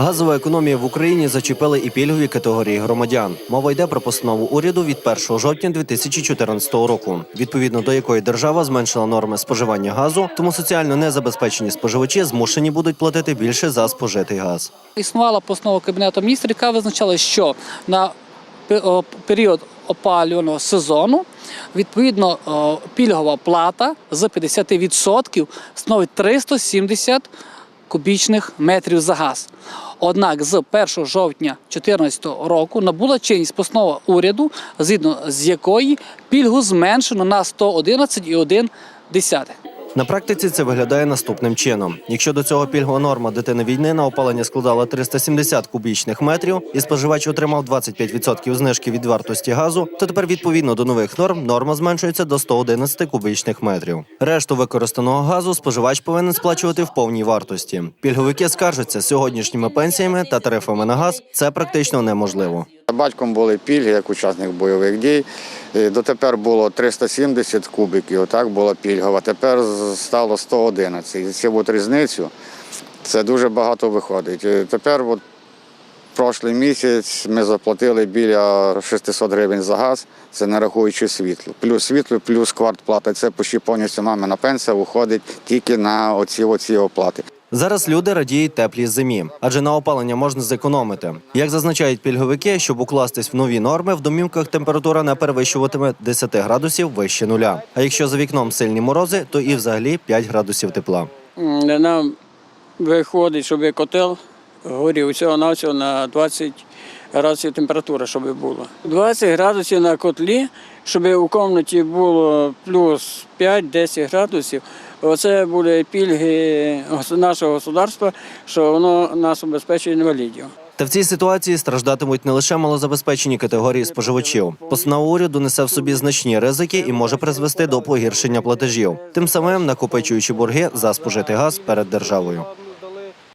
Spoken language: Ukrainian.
Газова економія в Україні зачепили і пільгові категорії громадян. Мова йде про постанову уряду від 1 жовтня 2014 року, відповідно до якої держава зменшила норми споживання газу, тому соціально незабезпечені споживачі змушені будуть платити більше за спожитий газ. Існувала постанова Кабінету міністрів, яка визначала, що на період опалювального сезону відповідно пільгова плата з 50% становить 370 кубічних метрів за газ. Однак з 1 жовтня 2014 року набула чинність постанова уряду, згідно з якої пільгу зменшено на 111,1. На практиці це виглядає наступним чином: якщо до цього пільгова норма дитини війни на опалення складала 370 кубічних метрів, і споживач отримав 25% знижки від вартості газу, то тепер відповідно до нових норм норма зменшується до 111 кубічних метрів. Решту використаного газу споживач повинен сплачувати в повній вартості. Пільговики скаржаться сьогоднішніми пенсіями та тарифами на газ. Це практично неможливо. Батьком були пільги як учасник бойових дій. Е, Дотепер було 370 кубиків, так була пільгова. Тепер стало 111. І цю от різницю це дуже багато виходить. Е, Тепер, от прошлий місяць, ми заплатили біля 600 гривень за газ, це не рахуючи світло. Плюс світло, плюс квартплата. Це почти повністю мамина пенсія виходить тільки на оці, оці оплати. Зараз люди радіють теплій зимі, адже на опалення можна зекономити. Як зазначають пільговики, щоб укластись в нові норми, в домівках температура не перевищуватиме 10 градусів вище нуля. А якщо за вікном сильні морози, то і взагалі 5 градусів тепла. Нам виходить, щоб котел горів всього на всього на 20 градусів температура, щоб було. 20 градусів на котлі, щоб у кімнаті було плюс 5-10 градусів. Оце були пільги нашого государства, що воно нас обезпечує інвалідів. Та в цій ситуації страждатимуть не лише малозабезпечені категорії споживачів. Постанова уряду несе в собі значні ризики і може призвести до погіршення платежів, тим самим накопичуючи борги за спожитий газ перед державою.